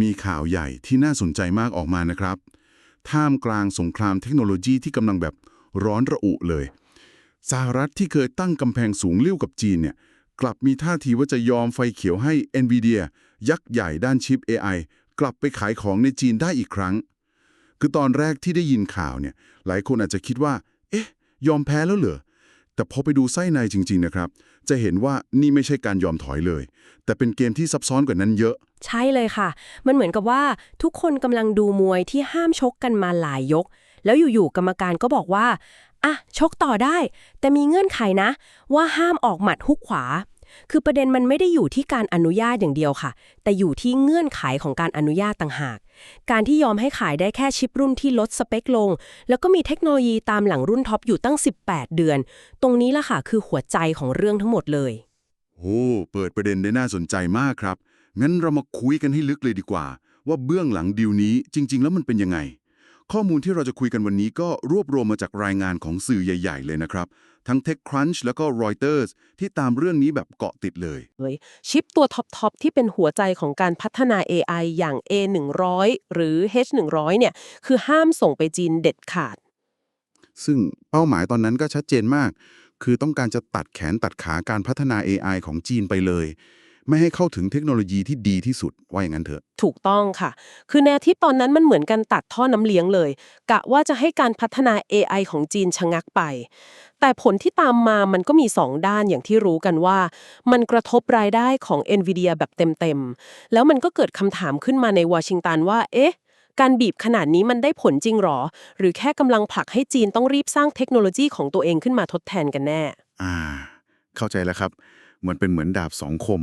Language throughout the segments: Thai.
มีข่าวใหญ่ที่น่าสนใจมากออกมานะครับ ท่ามกลางสงครามเทคโนโลยีที่กำลังแบบร้อนระอุเลยสหรัฐที่เคยตั้งกำแพงสูงเลี้ยวกับจีนเนี่ยกลับมีท่าทีว่าจะยอมไฟเขียวให้ NVIDIA ยักษ์ใหญ่ด้านชิป AI กลับไปขายของในจีนได้อีกครั้ง คือตอนแรกที่ได้ยินข่าวเนี่ยหลายคนอาจจะคิดว่า เอ๊ะ ยอมแพ้แล้วเหรอ แต่พอไปดูไส้ในจริง ๆ นะครับ จะเห็นว่านี่ไม่ใช่การยอมถอยเลย แต่เป็นเกมที่ซับซ้อนกว่านั้นเยอะ ใช่เลยค่ะ มันเหมือนกับว่าทุกคนกำลังดูมวยที่ห้ามชกกันมาหลายยก แล้วอยู่ๆกรรมการก็บอกว่าอะชกต่อได้ แต่มีเงื่อนไขนะ ว่าห้ามออกหมัดฮุกขวา คือประเด็นมันไม่ได้อยู่ที่การอนุญาตอย่างเดียวค่ะ แต่อยู่ที่เงื่อนไขของการอนุญาตต่างหากการที่ยอมให้ขายได้แค่ชิปรุ่นที่ลดสเปคลง แล้วก็มีเทคโนโลยีตามหลังรุ่นท็อปอยู่ตั้ง 18 เดือน ตรงนี้ล่ะค่ะคือหัวใจของเรื่องทั้งหมดเลยโอ้เปิดประเด็นได้น่าสนใจมากครับ งั้นเรามาคุยกันให้ลึกเลยดีกว่า ว่าเบื้องหลังดีลนี้จริง ๆ แล้วมันเป็นยังไง ข้อมูลที่เราจะคุยกันวันนี้ก็รวบรวมมาจากรายงานของสื่อใหญ่ ๆ เลยนะครับ ทั้ง TechCrunch แล้วก็ Reuters ที่ตามเรื่องนี้แบบเกาะติดเลย เลยชิปตัวท็อปๆที่เป็นหัวใจของการพัฒนา AI อย่าง A100 หรือ H100 เนี่ยคือห้ามส่งไปจีนเด็ดขาด ซึ่งเป้าหมายตอนนั้นก็ชัดเจนมาก คือต้องการจะตัดแขนตัดขาการพัฒนา AI ของจีนไปเลย ไม่ให้เข้าถึงเทคโนโลยีที่ดีที่สุดว่าอย่างนั้นเถอะ ถูกต้องค่ะ คือแนวที่ตอนนั้นมันเหมือนกันตัดท่อน้ำเลี้ยงเลย กะว่าจะให้การพัฒนา AI ของจีนชะงักไป แต่ผลที่ตามมามันก็มี 2 ด้านอย่างที่รู้กันว่า มันกระทบรายได้ของ NVIDIA แบบเต็มๆ แล้วมันก็เกิดคำถามขึ้นมาในวอชิงตันว่า เอ๊ะการบีบขนาดนี้มันได้ผลจริงหรอ หรือแค่กำลังผลักให้จีนต้องรีบสร้างเทคโนโลยีของตัวเองขึ้นมาทดแทนกันแน่ อ่า เข้าใจแล้วครับมันเป็นเหมือนดาบสองคม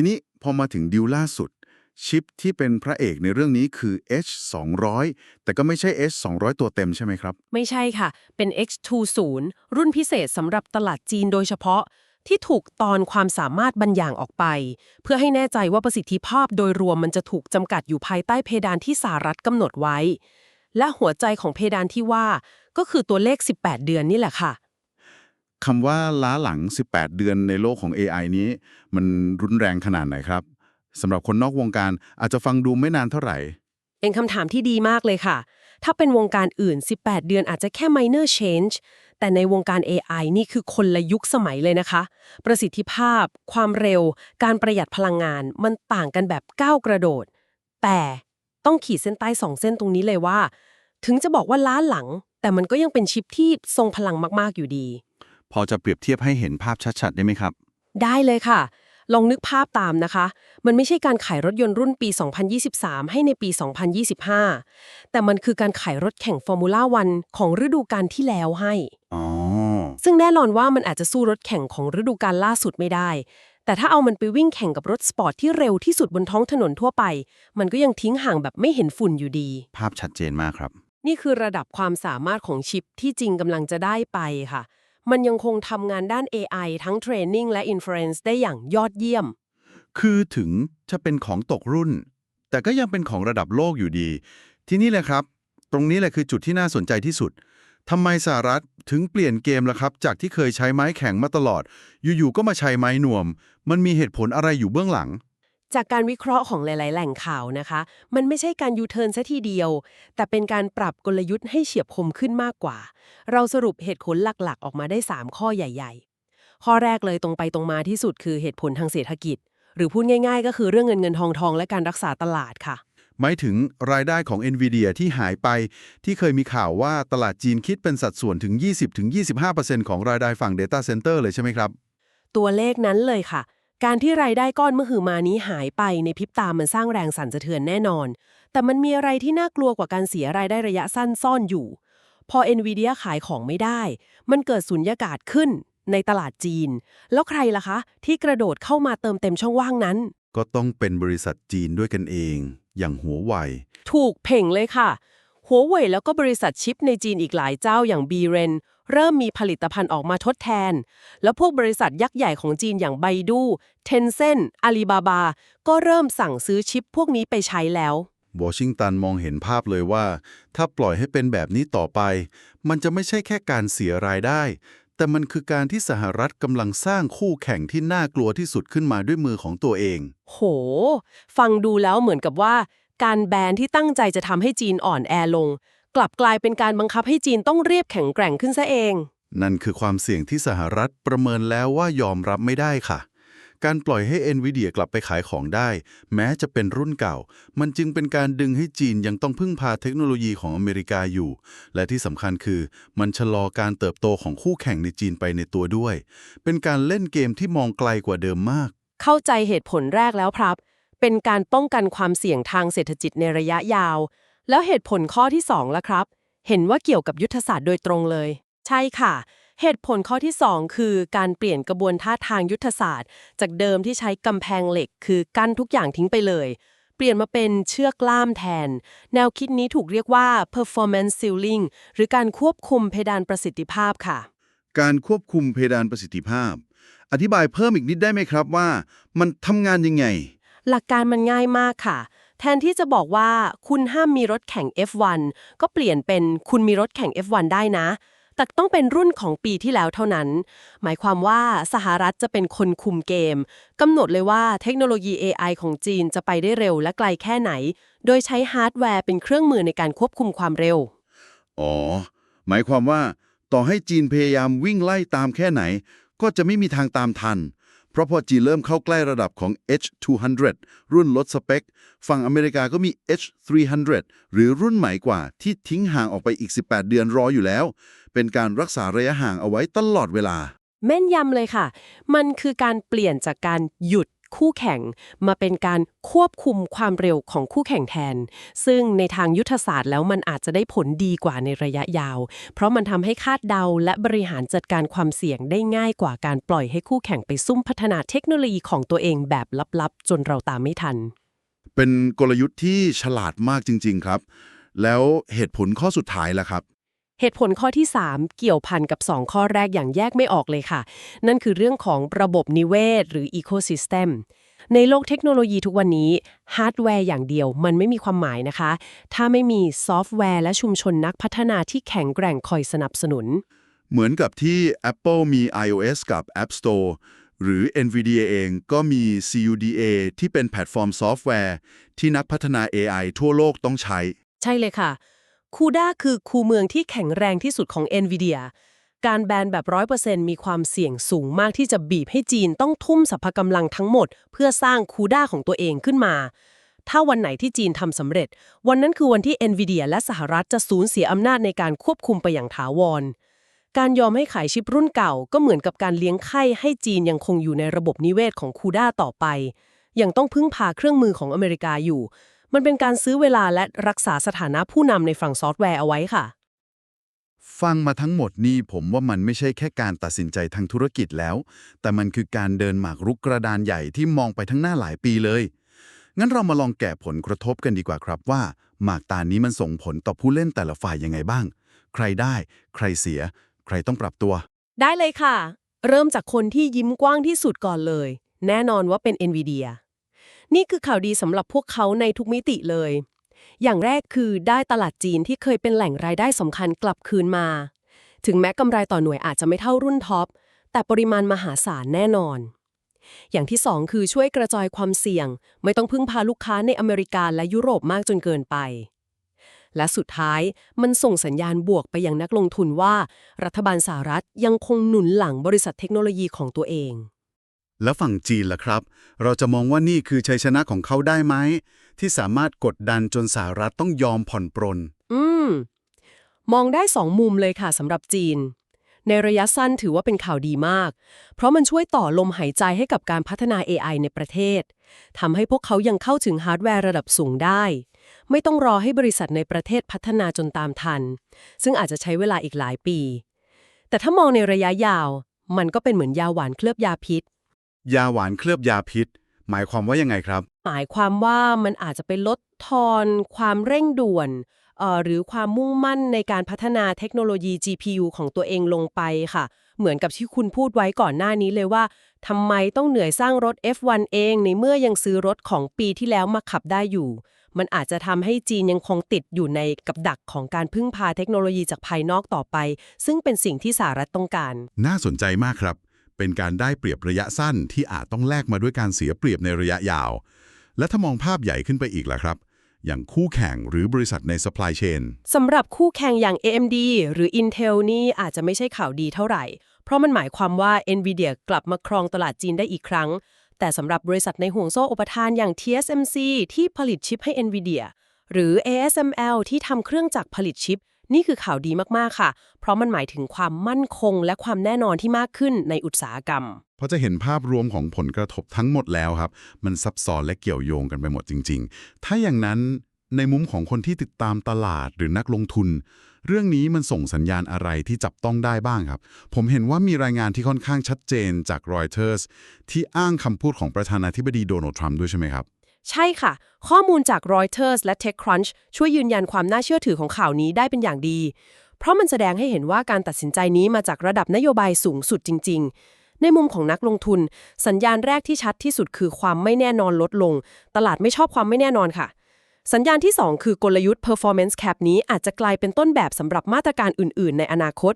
ทีนี้พอมาถึงดิวล่าสุด ชิปที่เป็นพระเอกในเรื่องนี้คือ H200 แต่ก็ไม่ใช่ H200 ตัวเต็มใช่ไหมครับ ไม่ใช่ค่ะ เป็น X20 รุ่นพิเศษสำหรับตลาดจีนโดยเฉพาะ ที่ถูกตอนความสามารถบรรอย่างออกไป เพื่อให้แน่ใจว่าประสิทธิภาพโดยรวมมันจะถูกจำกัดอยู่ภายใต้เพดานที่สหรัฐกำหนดไว้ และหัวใจของเพดานที่ว่า ก็คือตัวเลข 18 เดือนนี่แหละค่ะ คำว่าล้าหลัง 18 เดือนในโลกของ AI นี้ มันรุนแรงขนาดไหนครับสำหรับคนนอกวงการอาจจะฟังดูไม่นานเท่าไหร่ เป็นคำถามที่ดีมากเลยค่ะ ถ้าเป็นวงการอื่น 18 เดือนอาจจะแค่ minor change แต่ในวงการ AI นี่คือคนละยุคสมัยเลยนะคะ ประสิทธิภาพ ความเร็ว การประหยัดพลังงาน มันต่างกันแบบก้าวกระโดด แต่ต้องขีดเส้นใต้สองเส้นตรงนี้เลยว่า ถึงจะบอกว่าล้าหลัง แต่มันก็ยังเป็นชิปที่ทรงพลังมากๆอยู่ดี พอจะเปรียบเทียบให้เห็นภาพชัดๆ ได้ไหมครับ ได้เลยค่ะ ลองนึกภาพตามนะคะ มันไม่ใช่การขายรถยนต์รุ่นปี 2023 ให้ในปี 2025 แต่มันคือการขายรถแข่งฟอร์มูล่าวันของฤดูกาลที่แล้วให้ อ๋อ ซึ่งแน่นอนว่ามันอาจจะสู้รถแข่งของฤดูกาลล่าสุดไม่ได้ แต่ถ้าเอามันไปวิ่งแข่งกับรถสปอร์ตที่เร็วที่สุดบนท้องถนนทั่วไป มันก็ยังทิ้งห่างแบบไม่เห็นฝุ่นอยู่ดี ภาพชัดเจนมากครับ นี่คือระดับความสามารถของชิปที่จริงกำลังจะได้ไปค่ะ มันยังคงทำงานด้าน AI ทั้งเทรนนิ่งและ Inference ได้อย่างยอดเยี่ยม คือถึงจะเป็นของตกรุ่น แต่ก็ยังเป็นของระดับโลกอยู่ดี ที่นี่แหละครับ ตรงนี้แหละคือจุดที่น่าสนใจที่สุดทำไมสหรัฐถึงเปลี่ยนเกมล่ะครับ จากที่เคยใช้ไม้แข็งมาตลอด อยู่ๆก็มาใช้ไม้นวม มันมีเหตุผลอะไรอยู่เบื้องหลัง จากการวิเคราะห์ของหลาย ๆ แหล่งข่าวนะคะ มันไม่ใช่การยูเทิร์นซะทีเดียว แต่เป็นการปรับกลยุทธ์ให้เฉียบคมขึ้นมากกว่า เราสรุปเหตุผลหลัก ๆ ออกมาได้ 3 ข้อใหญ่ ๆ ข้อแรกเลยตรงไปตรงมาที่สุดคือเหตุผลทางเศรษฐกิจ หรือพูดง่าย ๆ ก็คือเรื่องเงินเงินทองทองและการรักษาตลาดค่ะ หมายถึงรายได้ของ NVIDIA ที่หายไป ที่เคยมีข่าวว่าตลาดจีนคิดเป็นสัดส่วนถึง 20-25%ของรายได้ฝั่ง Data Center เลยใช่ไหมครับ ตัวเลขนั้นเลยค่ะ การที่รายได้ก้อนเมื่อหือมานี้หายไปในพริบตามันสร้างแรงสั่นสะเทือนแน่นอน แต่มันมีอะไรที่น่ากลัวกว่าการเสียรายได้ระยะสั้นซ่อนอยู่ พอ NVIDIA ขายของไม่ได้ มันเกิดสุญญากาศขึ้นในตลาดจีน แล้วใครล่ะคะ ที่กระโดดเข้ามาเติมเต็มช่องว่างนั้น ก็ต้องเป็นบริษัทจีนด้วยกันเอง อย่างหัวไวถูกเพ่งเลยค่ะ หัวเว่ยแล้วก็บริษัทชิปในจีนอีกหลายเจ้าอย่าง b ีเรนเริ่มมีผลิตภัณฑ์ออกมาทดแทน แล้วพวกบริษัทยักษ์ใหญ่ของจีนอย่างไบดูเทนเซ n อาลีบาบา ก็เริ่มสั่งซื้อชิปพวกนี้ไปใช้แล้ว วอชิงตันมองเห็นภาพเลยว่า ถ้าปล่อยให้เป็นแบบนี้ต่อไป มันจะไม่ใช่แค่การเสียรายได้ แต่มันคือการที่สหรัฐกำลังสร้างคู่แข่งที่น่ากลัวที่สุดขึ้นมาด้วยมือของตัวเอง โห ฟังดูแล้วเหมือนกับว่า การแบนที่ตั้งใจจะทำให้จีนอ่อนแอลง กลับกลายเป็นการบังคับให้จีนต้องเรียบแข็งแกร่งขึ้นซะเอง นั่นคือความเสี่ยงที่สหรัฐประเมินแล้วว่ายอมรับไม่ได้ค่ะ การปล่อยให้ NVIDIA กลับไปขายของได้ แม้จะเป็นรุ่นเก่า มันจึงเป็นการดึงให้จีนยังต้องพึ่งพาเทคโนโลยีของอเมริกาอยู่ และที่สำคัญคือ มันชะลอการเติบโตของคู่แข่งในจีนไปในตัวด้วย เป็นการเล่นเกมที่มองไกลกว่าเดิมมาก เข้าใจเหตุผลแรกแล้วครับ เป็นการป้องกันความเสี่ยงทางเศรษฐกิจในระยะยาว แล้วเหตุผลข้อที่2ล่ะครับ เห็นว่าเกี่ยวกับยุทธศาสตร์โดยตรงเลย ใช่ค่ะ เหตุผลข้อที่ 2 คือการเปลี่ยนกระบวนท่าทางยุทธศาสตร์ จากเดิมที่ใช้กำแพงเหล็ก คือกั้นทุกอย่างทิ้งไปเลย เปลี่ยนมาเป็นเชือกล่ามแทน แนวคิดนี้ถูกเรียกว่า performance ceiling หรือการควบคุมเพดานประสิทธิภาพค่ะ การควบคุมเพดานประสิทธิภาพ อธิบายเพิ่มอีกนิดได้ไหมครับว่า มันทำงานยังไง หลักการมันง่ายมากค่ะ แทนที่จะบอกว่าคุณห้ามมีรถแข่ง F1 ก็เปลี่ยนเป็นคุณมีรถแข่ง F1 ได้นะ แต่ต้องเป็นรุ่นของปีที่แล้วเท่านั้น หมายความว่าสหรัฐจะเป็นคนคุมเกมกำหนดเลยว่าเทคโนโลยี AI ของจีนจะไปได้เร็วและไกลแค่ไหน โดยใช้ฮาร์ดแวร์เป็นเครื่องมือในการควบคุมความเร็ว อ๋อ หมายความว่า ต่อให้จีนพยายามวิ่งไล่ตามแค่ไหน ก็จะไม่มีทางตามทัน ราะพอจีนเริ่มเข้าใกล้ระดับของ H200 รุ่นลดสเปค ฝั่งอเมริกาก็มี H300 หรือรุ่นใหม่กว่าที่ทิ้งห่างออกไปอีก 18 เดือนรออยู่แล้ว เป็นการรักษาระยะห่างเอาไว้ตลอดเวลา แม่นยำเลยค่ะ มันคือการเปลี่ยนจากการหยุด คู่แข่งมาเป็นการควบคุมความเร็วของคู่แข่งแทน ซึ่งในทางยุทธศาสตร์แล้วมันอาจจะได้ผลดีกว่าในระยะยาว เพราะมันทำให้คาดเดาและบริหารจัดการความเสี่ยงได้ง่ายกว่าการปล่อยให้คู่แข่งไปซุ่มพัฒนาเทคโนโลยีของตัวเองแบบลับๆ จนเราตามไม่ทัน เป็นกลยุทธ์ที่ฉลาดมากจริง ๆ ครับ แล้วเหตุผลข้อสุดท้ายล่ะครับ เหตุผลข้อที่ 3 เกี่ยวพันกับ 2 ข้อแรกอย่างแยกไม่ออกเลยค่ะ นั่นคือเรื่องของระบบนิเวศ หรือ Ecosystem ในโลกเทคโนโลยีทุกวันนี้ฮาร์ดแวร์อย่างเดียวมันไม่มีความหมายนะคะ ถ้าไม่มีซอฟต์แวร์และชุมชนนักพัฒนาที่แข็งแกร่งคอยสนับสนุน เหมือนกับที่ Apple มี iOS กับ App Store หรือ NVIDIA เองก็มี CUDA ที่เป็นแพลตฟอร์มซอฟต์แวร์ ที่นักพัฒนา AI ทั่วโลกต้องใช้ ใช่เลยค่ะ CUDA คือคูเมืองที่แข็งแรงที่สุดของ NVIDIA การแบนแบบ 100%มีความเสี่ยงสูงมากที่จะบีบให้จีนต้องทุ่มสรรพกำลังทั้งหมด เพื่อสร้าง CUDA ของตัวเองขึ้นมา ถ้าวันไหนที่จีนทำสำเร็จ วันนั้นคือวันที่ NVIDIA และสหรัฐจะสูญเสียอำนาจในการควบคุมไปอย่างถาวร การยอมให้ขายชิปรุ่นเก่าก็เหมือนกับการเลี้ยงไข่ให้จีนยังคงอยู่ในระบบนิเวศของ CUDA ต่อไปยังต้องพึ่งพาเครื่องมือของอเมริกาอยู่ มันเป็นการซื้อเวลาและรักษาสถานะผู้นำในฝั่งซอฟต์แวร์เอาไว้ค่ะ ฟังมาทั้งหมดนี่ผมว่ามันไม่ใช่แค่การตัดสินใจทางธุรกิจแล้ว แต่มันคือการเดินหมากรุกกระดานใหญ่ที่มองไปทั้งหน้าหลายปีเลย งั้นเรามาลองแกะผลกระทบกันดีกว่าครับว่า หมากตานี้มันส่งผลต่อผู้เล่นแต่ละฝ่ายยังไงบ้าง ใครได้ ใครเสีย ใครต้องปรับตัว ได้เลยค่ะ เริ่มจากคนที่ยิ้มกว้างที่สุดก่อนเลย แน่นอนว่าเป็น NVIDIA นี่คือข่าวดีสำหรับพวกเขาในทุกมิติเลย อย่างแรกคือได้ตลาดจีนที่เคยเป็นแหล่งรายได้สำคัญกลับคืนมา ถึงแม้กำไรต่อหน่วยอาจจะไม่เท่ารุ่นท็อป แต่ปริมาณมหาศาลแน่นอน อย่างที่สองคือช่วยกระจายความเสี่ยง ไม่ต้องพึ่งพาลูกค้าในอเมริกาและยุโรปมากจนเกินไป และสุดท้ายมันส่งสัญญาณบวกไปยังนักลงทุนว่า รัฐบาลสหรัฐยังคงหนุนหลังบริษัทเทคโนโลยีของตัวเอง แล้วฝั่งจีนล่ะครับ เราจะมองว่านี่คือชัยชนะของเขาได้ไหม ที่สามารถกดดันจนสหรัฐต้องยอมผ่อนปรน อืม มองได้สองมุมเลยค่ะสำหรับจีน ในระยะสั้นถือว่าเป็นข่าวดีมาก เพราะมันช่วยต่อลมหายใจให้กับการพัฒนา AI ในประเทศทำให้พวกเขายังเข้าถึงฮาร์ดแวร์ระดับสูงได้ ไม่ต้องรอให้บริษัทในประเทศพัฒนาจนตามทัน ซึ่งอาจจะใช้เวลาอีกหลายปี แต่ถ้ามองในระยะยาว มันก็เป็นเหมือนยาหวานเคลือบยาพิษ ยาหวานเคลือบยาพิษ หมายความว่ายังไงครับ หมายความว่ามันอาจจะไปลดทอน ความเร่งด่วนเอ่อหรือความมุ่งมั่นในการพัฒนาเทคโนโลยี GPU ของตัวเองลงไปค่ะ เหมือนกับที่คุณพูดไว้ก่อนหน้านี้เลยว่าทำไมต้องเหนื่อยสร้างรถ F1 เองในเมื่อยังซื้อรถของปีที่แล้วมาขับได้อยู่ มันอาจจะทำให้จีนยังคงติดอยู่ในกับดักของการพึ่งพาเทคโนโลยีจากภายนอกต่อไป ซึ่งเป็นสิ่งที่สหรัฐต้องการ น่าสนใจมากครับ เป็นการได้เปรียบระยะสั้นที่อาจต้องแลกมาด้วยการเสียเปรียบในระยะยาว และถ้ามองภาพใหญ่ขึ้นไปอีกล่ะครับ อย่างคู่แข่งหรือบริษัทใน supply chain สำหรับคู่แข่งอย่าง AMD หรือ Intel นี่อาจจะไม่ใช่ข่าวดีเท่าไหร่ เพราะมันหมายความว่า NVIDIA กลับมาครองตลาดจีนได้อีกครั้ง แต่สำหรับบริษัทในห่วงโซ่อุปทานอย่าง TSMC ที่ผลิตชิปให้ NVIDIA หรือ ASML ที่ทำเครื่องจักรผลิตชิป นี่คือข่าวดีมากๆค่ะ เพราะมันหมายถึงความมั่นคงและความแน่นอนที่มากขึ้นในอุตสาหกรรมพอจะเห็นภาพรวมของผลกระทบทั้งหมดแล้วครับ มันซับซ้อนและเกี่ยวโยงกันไปหมดจริง ๆ ถ้าอย่างนั้นในมุมของคนที่ติดตามตลาดหรือนักลงทุน เรื่องนี้มันส่งสัญญาณอะไรที่จับต้องได้บ้างครับ ผมเห็นว่ามีรายงานที่ค่อนข้างชัดเจนจากรอยเตอร์สที่อ้างคำพูดของประธานาธิบดีโดนัลด์ทรัมป์ด้วยใช่ไหมครับ ใช่ค่ะ ข้อมูลจาก Reuters และ TechCrunch ช่วยยืนยันความน่าเชื่อถือของข่าวนี้ได้เป็นอย่างดี เพราะมันแสดงให้เห็นว่าการตัดสินใจนี้มาจากระดับนโยบายสูงสุดจริง ๆ ในมุมของนักลงทุน สัญญาณแรกที่ชัดที่สุดคือความไม่แน่นอนลดลง ตลาดไม่ชอบความไม่แน่นอนค่ะ สัญญาณที่ 2 คือกลยุทธ์ performance cap นี้อาจจะกลายเป็นต้นแบบสำหรับมาตรการอื่น ๆ ในอนาคต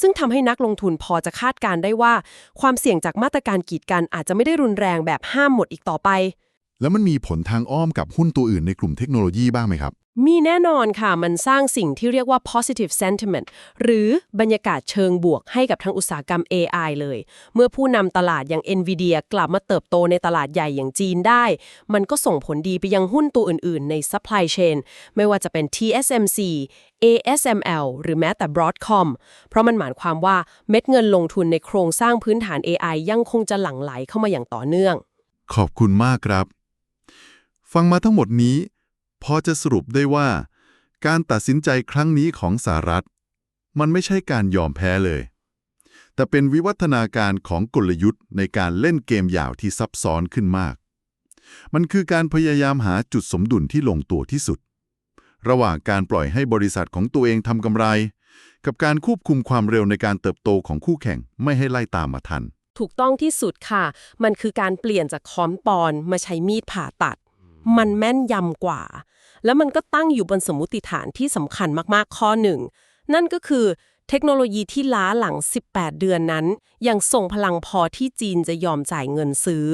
ซึ่งทำให้นักลงทุนพอจะคาดการได้ว่า ความเสี่ยงจากมาตรการกีดกันอาจจะไม่ได้รุนแรงแบบห้ามหมดอีกต่อไป แล้วมันมีผลทางอ้อมกับหุ้นตัวอื่นในกลุ่มเทคโนโลยีบ้างไหมครับ มีแน่นอนค่ะ มันสร้างสิ่งที่เรียกว่า positive sentiment หรือบรรยากาศเชิงบวกให้กับทั้งอุตสาหกรรม AI เลย เมื่อผู้นำตลาดอย่าง NVIDIA กลับมาเติบโตในตลาดใหญ่อย่างจีนได้ มันก็ส่งผลดีไปยังหุ้นตัวอื่นๆ ใน supply chain ไม่ว่าจะเป็น TSMC ASML หรือแม้แต่ Broadcom เพราะมันหมายความว่าเม็ดเงินลงทุนในโครงสร้างพื้นฐาน AI ยังคงจะหลั่งไหลเข้ามาอย่างต่อเนื่อง ขอบคุณมากครับ ฟังมาทั้งหมดนี้ พอจะสรุปได้ว่า การตัดสินใจครั้งนี้ของสหรัฐ มันไม่ใช่การยอมแพ้เลย แต่เป็นวิวัฒนาการของกลยุทธ์ในการเล่นเกมยาวที่ซับซ้อนขึ้นมาก มันคือการพยายามหาจุดสมดุลที่ลงตัวที่สุด ระหว่างการปล่อยให้บริษัทของตัวเองทำกำไร กับการควบคุมความเร็วในการเติบโตของคู่แข่งไม่ให้ไล่ตามมาทัน ถูกต้องที่สุดค่ะ มันคือการเปลี่ยนจากค้อมปอนมาใช้มีดผ่าตัด มันแม่นยำกว่า แล้วมันก็ตั้งอยู่บนสมมติฐานที่สำคัญมากๆข้อหนึ่ง นั่นก็คือเทคโนโลยีที่ล้าหลัง 18 เดือนนั้น ยังส่งพลังพอที่จีนจะยอมจ่ายเงินซื้อ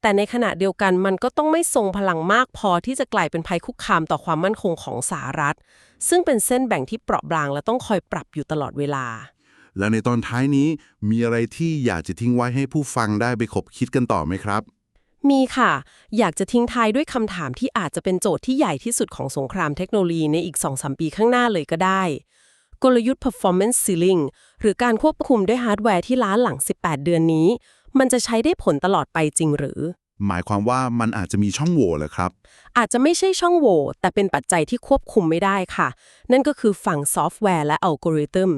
แต่ในขณะเดียวกันมันก็ต้องไม่ทรงพลังมากพอที่จะกลายเป็นภัยคุกคามต่อความมั่นคงของสหรัฐ ซึ่งเป็นเส้นแบ่งที่เปราะบางและต้องคอยปรับอยู่ตลอดเวลา แล้วในตอนท้ายนี้มีอะไรที่อยากจะทิ้งไว้ให้ผู้ฟังได้ไปขบคิดกันต่อไหมครับ มีค่ะ อยากจะทิ้งท้ายด้วยคำถามที่อาจจะเป็นโจทย์ที่ใหญ่ที่สุดของสงครามเทคโนโลยีในอีก 2-3 ปีข้างหน้าเลยก็ได้ กลยุทธ์ performance ceiling หรือการควบคุมด้วยฮาร์ดแวร์ที่ล้าหลัง 18 เดือนนี้ มันจะใช้ได้ผลตลอดไปจริงหรือ หมายความว่ามันอาจจะมีช่องโหว่เหรอครับ อาจจะไม่ใช่ช่องโหว่แต่เป็นปัจจัยที่ควบคุมไม่ได้ค่ะ นั่นก็คือฝั่งซอฟต์แวร์และอัลกอริทึม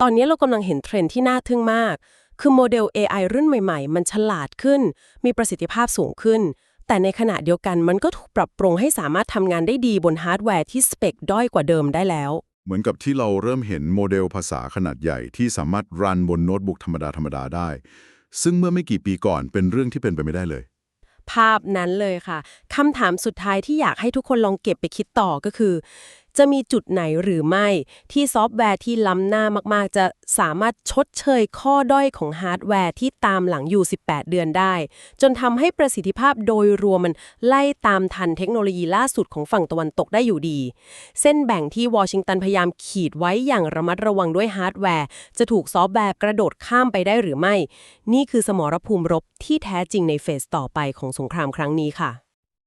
ตอนนี้เรากำลังเห็นเทรนด์ที่น่าทึ่งมาก คือโมเดล AI รุ่นใหม่ๆ มันฉลาดขึ้น มีประสิทธิภาพสูงขึ้น แต่ในขณะเดียวกันมันก็ถูกปรับปรุงให้สามารถทำงานได้ดีบนฮาร์ดแวร์ที่สเปคด้อยกว่าเดิมได้แล้ว เหมือนกับที่เราเริ่มเห็นโมเดลภาษาขนาดใหญ่ที่สามารถรันบนโน้ตบุ๊กธรรมดาธรรมดาได้ ซึ่งเมื่อไม่กี่ปีก่อนเป็นเรื่องที่เป็นไปไม่ได้เลย ภาพนั้นเลยค่ะคำถามสุดท้ายที่อยากให้ทุกคนลองเก็บไปคิดต่อก็คือ จะมีจุดไหนหรือไม่ ที่ซอฟต์แวร์ที่ล้ำหน้ามากๆ จะสามารถชดเชยข้อด้อยของฮาร์ดแวร์ที่ตามหลังอยู่ 18 เดือนได้ จนทำให้ประสิทธิภาพโดยรวมมันไล่ตามทันเทคโนโลยีล่าสุดของฝั่งตะวันตกได้อยู่ดี เส้นแบ่งที่วอชิงตันพยายามขีดไว้อย่างระมัดระวังด้วยฮาร์ดแวร์ จะถูกซอฟต์แวร์กระโดดข้ามไปได้หรือไม่ นี่คือสมรภูมิรบที่แท้จริงในเฟสต่อไปของสงครามครั้งนี้ค่ะ